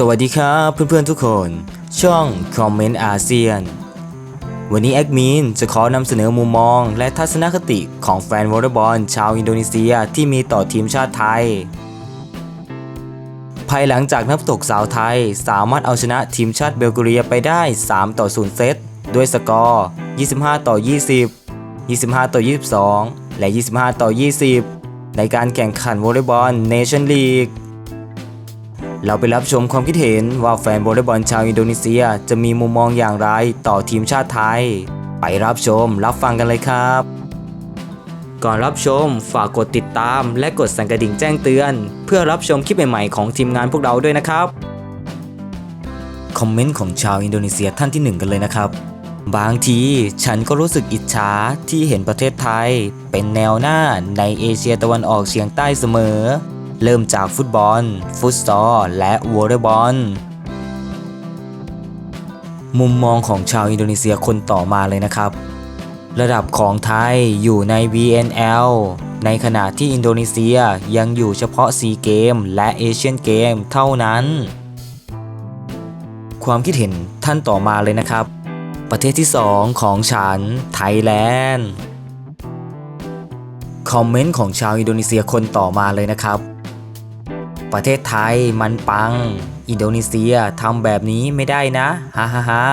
สวัสดีครับเพื่อนๆทุกคน ช่องคอมเมนต์อาเซียน วันนี้แอดมินจะขอนำเสนอมุมมอง และทัศนคติของแฟนวอลเลย์บอลชาวอินโดนีเซียที่มีต่อทีมชาติไทย ภายหลังจากนักตกสาวไทยสามารถเอาชนะทีมชาติเบลกเรียไปได้ 3 ต่อ 0 เซต ด้วยสกอร์ 25 ต่อ 20 25 ต่อ 22 และ 25 ต่อ 20 ในการแข่งขันวอลเลย์บอลเนชั่นลีก เราไปรับชมความคิดเห็นว่าแฟนวอลเลย์บอลชาวอินโดนีเซียจะมีมุมมองอย่างไรต่อทีมชาติไทย ไปรับชมรับฟังกันเลยครับ ก่อนรับชมฝากกดติดตามและกดสั่นกระดิ่งแจ้งเตือน เพื่อรับชมคลิปใหม่ๆของทีมงานพวกเราด้วยนะครับ คอมเมนต์ของชาวอินโดนีเซียท่านที่หนึ่งกันเลยนะครับบางทีฉันก็รู้สึกอิจฉาที่เห็นประเทศไทย เป็นแนวหน้าในเอเชียตะวันออกเฉียงใต้เสมอ เริ่มจากฟุตบอล ฟุตซอล และวอลเลย์บอล มุมมองของชาวอินโดนีเซียคนต่อมาเลยนะครับ ระดับของไทยอยู่ใน VNL ในขณะที่อินโดนีเซียยังอยู่เฉพาะซีเกมและเอเชียนเกมเท่านั้น ความคิดเห็นท่านต่อมาเลยนะครับ ประเทศที่ 2 ของฉัน ไทยแลนด์ คอมเมนต์ของชาวอินโดนีเซียคนต่อมาเลยนะครับ ประเทศไทยมันปัง อินโดนีเซียทำแบบนี้ไม่ได้นะฮ่าฮ่าฮ่า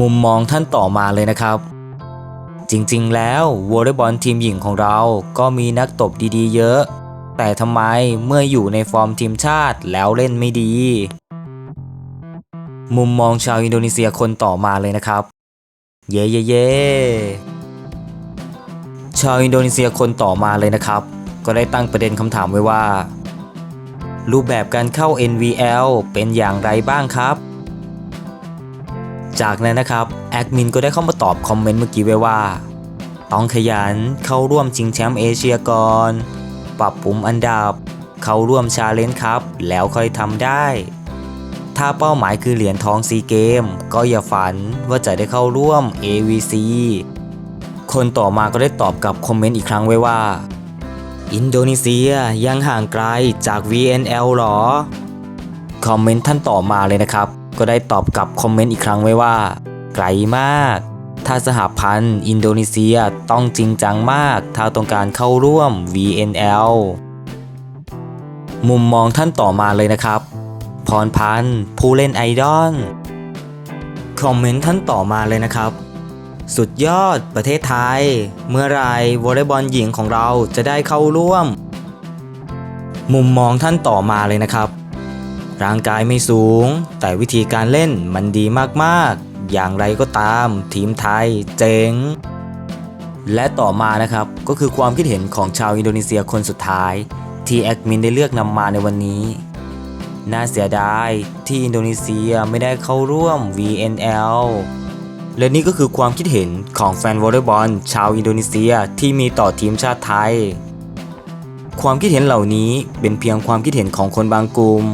มุมมองท่านต่อมาเลยนะครับ จริงๆ แล้ววอลเลย์บอลทีมหญิงของเราก็มีนักตบดีๆ เยอะ แต่ทำไมเมื่ออยู่ในฟอร์มทีมชาติแล้วเล่นไม่ดี มุมมองชาวอินโดนีเซียคนต่อมาเลยนะครับ เย่เย่เย่ชาวอินโดนีเซียคนต่อมาเลยนะครับ ก็ได้ตั้งประเด็นคำถามไว้ว่า รูปแบบการเข้า NVL เป็นอย่างไรบ้างครับ จากนั้นนะครับแอดมินก็ได้เข้ามาตอบคอมเมนต์เมื่อกี้ไว้ว่าต้องขยันเข้าร่วมชิงแชมป์เอเชียก่อน ปรับปรุงอันดับ เข้าร่วมชาเลนจ์ครับ แล้วค่อยทำได้ ถ้าเป้าหมายคือเหรียญทองซีเกม ก็อย่าฝันว่าจะได้เข้าร่วม AVC คนต่อมาก็ได้ตอบกลับคอมเมนต์อีกครั้งไว้ว่า อินโดนีเซียยังห่างไกลจาก VNL หรอ คอมเมนต์ท่านต่อมาเลยนะครับ ก็ได้ตอบกลับคอมเมนต์อีกครั้งไว้ว่า ไกลมาก ถ้าสหพันธ์อินโดนีเซียต้องจริงจังมาก ถ้าต้องการเข้าร่วม VNL มุมมองท่านต่อมาเลยนะครับ พรพันธ์ผู้เล่นไอดอล คอมเมนต์ท่านต่อมาเลยนะครับ สุดยอดประเทศไทย เมื่อไรวอลเลย์บอลหญิงของเราจะได้เข้าร่วม มุมมองท่านต่อมาเลยนะครับ ร่างกายไม่สูง แต่วิธีการเล่นมันดีมากๆ อย่างไรก็ตาม ทีมไทยเจ๋งและต่อมานะครับก็คือความคิดเห็นของชาวอินโดนีเซียคนสุดท้าย ที่แอดมินได้เลือกนำมาในวันนี้ น่าเสียดายที่อินโดนีเซียไม่ได้เข้าร่วม VNL และนี่ก็คือความคิดเห็นของแฟนวอลเลย์บอลชาวอินโดนีเซียที่มีต่อทีมชาติไทย ความคิดเห็นเหล่านี้เป็นเพียงความคิดเห็นของคนบางกลุ่ม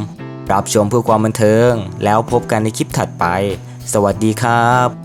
รับชมเพื่อความบันเทิง แล้วพบกันในคลิปถัดไป สวัสดีครับ